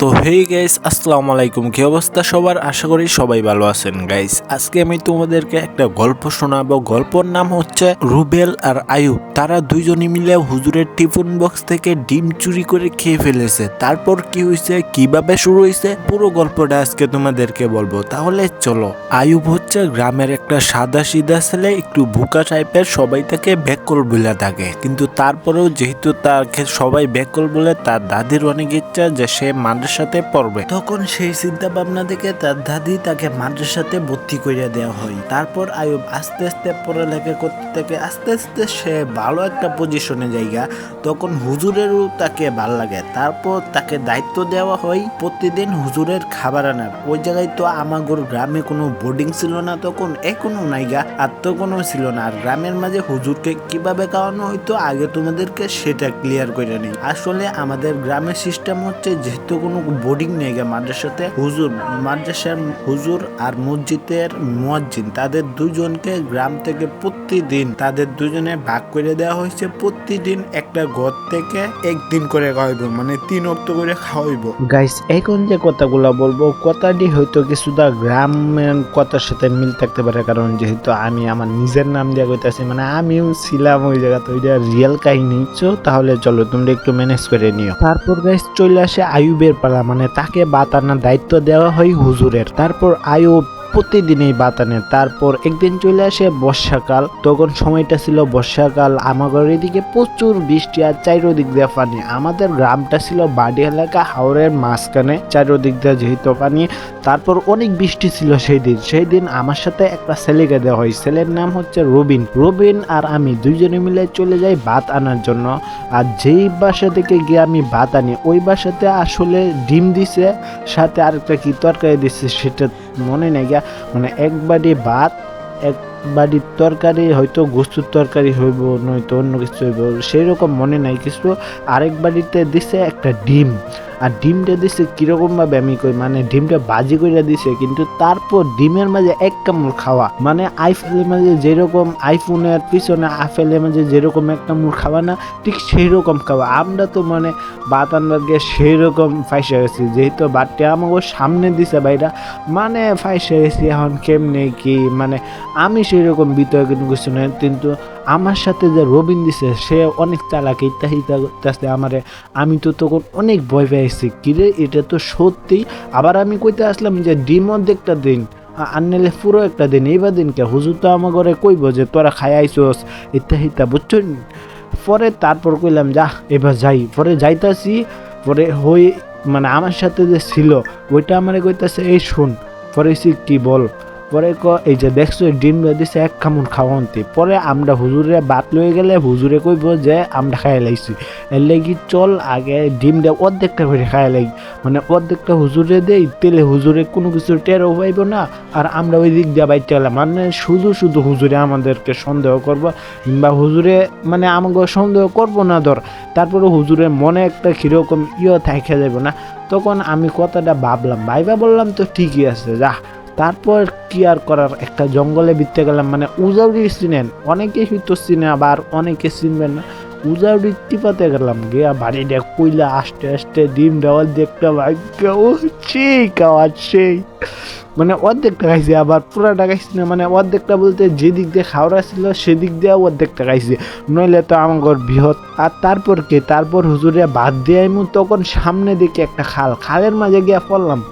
তো hey guys আসসালামু আলাইকুম। কি অবস্থা সবার? আশা করি সবাই ভালো আছেন। গাইস আজকে আমি তোমাদেরকে একটা গল্প শোনাবো। গল্পর নাম হচ্ছে রুবেল আর আয়ুব। তারা দুইজনে মিলে হুজুরের টিফিন বক্স থেকে ডিম চুরি করে খেয়ে ফেলেছে। তারপর কি হয়েছে কীভাবে শুরু হয়েছে পুরো গল্পটা আজকে তোমাদেরকে বলব। তাহলে চলো। আয়ুব হচ্ছে গ্রামের একটা সাদা সিধা ছেলে, একটু বুকা টাইপের, সবাই তাকে ব্যাকল বলে থাকে কিন্তু তারপরেও যেহেতু তাকে সবাই ব্যাকল বলে, তার দাদির অনেক ইচ্ছা যে সে মাদ্রাসাতে পড়বে। তখন সেই চিন্তা ভাবনা থেকে তার দাদি তাকে মাদ্রাসাতে ভর্তি করে দেওয়া হয়। তারপর আয়ুব আস্তে আস্তে পড়ালেখা করতে থাকে। আস্তে আস্তে সে ভালো একটা পজিশনে জায়গা। তখন হুজুরেরও তাকে ভালো লাগে। তারপর তাকে দায়িত্ব দেওয়া হয় প্রতিদিন হুজুরের খাবার আনার। ওই জায়গায় তো আমাগর গ্রামে কোনো বোর্ডিং ছিল না তখন এখনও নাইগা আর তো কোনো ছিল না। আর গ্রামের মাঝে হুজুরকে কীভাবে খাওয়ানো হইতো, আগে তোমাদেরকে সেটা ক্লিয়ার করে নেই। আসলে আমাদের গ্রামের সিস্টেম হচ্ছে, যেহেতু কোনো বোর্ডিং নেই গা মাদ্রাসাতে হুজুর, মাদ্রাসার হুজুর আর মসজিদের মুয়াজ্জিন, তাদের দুজনকে গ্রাম থেকে প্রতিদিন, তাদের দুজনে ভাগ করে দেওয়া হয়েছে, প্রতিদিন একটা ঘর থেকে একদিন করে খাওয়াইব মানে তিন অক্ত করে খাওয়াইব। গাইস এখন যে কথাগুলো বলব, কথাটি হয়তো কিছুটা গ্রামের কথার সাথে মিল থাকতে পারে, কারণ যেহেতু আমি আমার নিজের নাম দিয়ে কইতাছি মানে আমিও ছিলাম ওই জায়গাতে ওইটা রিয়েল কাহিনী। তাহলে চলো, তোমরা একটু ম্যানেজ করে নিও। তারপর গাইস চলে আসে আয়ুবের মানে তাকে বাতানোর দায়িত্ব দেওয়া হয় হুজুরের। তারপর আয়ুব প্রতিদিনই বাতানে তারপর একদিন চলে আসে বর্ষাকাল। তখন সময়টা ছিল বর্ষাকাল। আমাদের এদিকে প্রচুর বৃষ্টি আর চারিদিক দিয়ে পানি। আমাদের গ্রামটা ছিল বাড়ি এলাকা হাওড়ের মাঝখানে চারিদিক দিয়ে যেহেতু পানি। তারপর অনেক বৃষ্টি ছিল সেই দিন সেই দিন আমার সাথে একটা ছেলেকে দেওয়া হয়। ছেলের নাম হচ্ছে রবিন। রবিন আর আমি দুইজনে মিলে চলে যাই ভাত আনার জন্য। আর যেই বাসা থেকে গিয়ে আমি ভাত আনি, ওই বাসাতে আসলে ডিম দিছে, সাথে আরেকটা কি তরকারি দিছে সেটা মনে নেই গিয়া মানে এক বাড়ি ভাত এক বাড়ির তরকারি, হয়তো গোস্তুর তরকারি হইব, নয়তো অন্য কিছু হইব সেই রকম মনে নাই। কিছু আরেক বাড়িতে দিছে একটা ডিম। আর ডিমটা দিছে কীরকম ভাবে আমি কই মানে ডিমটা বাজি করে দিছে, কিন্তু তারপর ডিমের মাঝে এক কামড় খাওয়া। মানে আইফেলের মাঝে যেরকম আইফোনের পিছনে আইফেলের মাঝে যেরকম এক কামড় খাওয়া না, ঠিক সেই রকম খাওয়া। আমরা তো মানে বাত আনবার গিয়ে সেই রকম ফাইসে গেছি যেহেতু বাটটা আমাকে সামনে দিছে বাইরা মানে ফাইসে গেছি এখন কেমনে কি মানে আমি সেই রকম বিতর্ক কিছু না কিন্তু আমার সাথে যে রবিন দিছে, সে অনেক চালাক হিতা করতেছে আমারে, আমি তো তখন অনেক ভয় পেয়েছি কিরে এটা তো সত্যি? আবার আমি কইতে আসলাম যে ডিম অর্ধেকটা দিন আনলে পুরো একটা দিন, এইবার দিনকে। হুজুর তো আমার ঘরে কইব যে, তোরা খাই আইসোস ইত্যা হিতা বুঝছেন? পরে তারপর কইলাম, যা, এবার যাই। পরে যাইতাছি, পরে হই মানে আমার সাথে যে ছিল, ওইটা আমার কইতাছে, এই শুন, পরে কি বল? পরে ক এই যে দেখছ ডিম দিছে, এক খামুন খাওয়ান্তি। পরে আমরা হুজুরে বাত লয়ে গেলে হুজুরে কইব যে, আমরা খাই লাইছি। এর লাগি চল আগে ডিম দিয়ে অর্ধেকটা করে খাই লাগি। মানে অর্ধেকটা হুজুরে দেই, তেলে হুজুরে কোনো কিছু টেরও পাইব না, আর আমরা ওই দিক দিয়ে বাইতে গেলাম মানে শুধু শুধু হুজুরে আমাদেরকে সন্দেহ করব, কিংবা হুজুরে মানে আমাকে সন্দেহ করব না ধর। তারপরে হুজুরে মনে একটা কীরকম ইয়ে থাকে যাবে না। তখন আমি কথাটা ভাবলাম, ভাইবা বললাম তো ঠিকই আছে, যা। তারপর কি আর করার? একটা জঙ্গলে বিতে গেলাম মানে উজাউড়ি চিনেন অনেকেই হয়তো চিনে, আবার অনেকে চিনবেন না। উজাউড়ি টিপাতে গেলাম, গিয়া বাড়ি দেখ কইলা আস্তে আস্তে ডিম দেওয়াল দেখতে ও সেই সেই মানে অর্ধেকটা খাইছে আবার পুরাটা খাইছি না। মানে অর্ধেকটা বলতে যেদিক দিয়ে খাওয়া ছিল, সেদিক দিয়ে অর্ধেকটা খাইছে নইলে তো আমার বৃহৎ। আর তারপর কি? তারপর হুজুরে বাদ দিয়ে আইমু, তখন সামনে দিকে একটা খাল। খালের মাঝে গিয়া পড়লাম।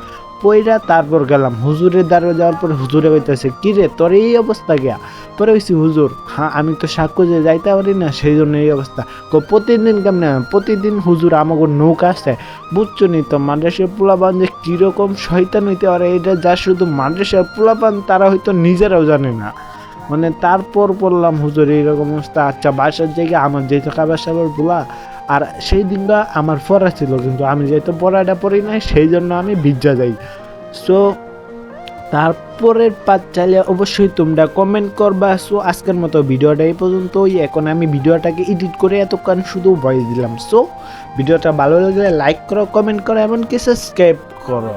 পইরা তারপর গেলাম। হুজুরের দ্বারা যাওয়ার পর হুজুরে কইতেছে, কি রে, তোর এই অবস্থা গিয়া? পরে হয়েছি হুজুর হ্যাঁ আমি তো সাক্ষ্য যে যাইতে পারি না সেই জন্য এই অবস্থা। কো প্রতিদিন কেমন প্রতিদিন হুজুর আমাকে নৌকা আসছে বুঝছ নি তো, মাদ্রাসার পোলাপান যে কীরকম শয়তান হইতে পারে এটা যা শুধু মাদ্রাসার পোলাপান, তারা হয়তো নিজেরাও জানে না। মানে তারপর বললাম, হুজুর, এইরকম অবস্থা আচ্ছা বাসার জায়গায় আমার যেহেতু খাবার সাবার বলা আর সেই দিনটা আমার পড়া ছিল কিন্তু আমি যেহেতু পড়াটা পড়ি নাই সেই জন্য আমি বিজ্জা যাই। সো তারপরের পাঁচ চাইলে অবশ্যই তোমরা কমেন্ট করবা। সো আজকের মতো ভিডিওটা এই পর্যন্তই। এখন আমি ভিডিওটাকে এডিট করে এতক্ষণ শুধু ভয়েস দিলাম। সো ভিডিওটা ভালো লাগলে লাইক করো কমেন্ট করো, এমনকি সাবস্ক্রাইব করো।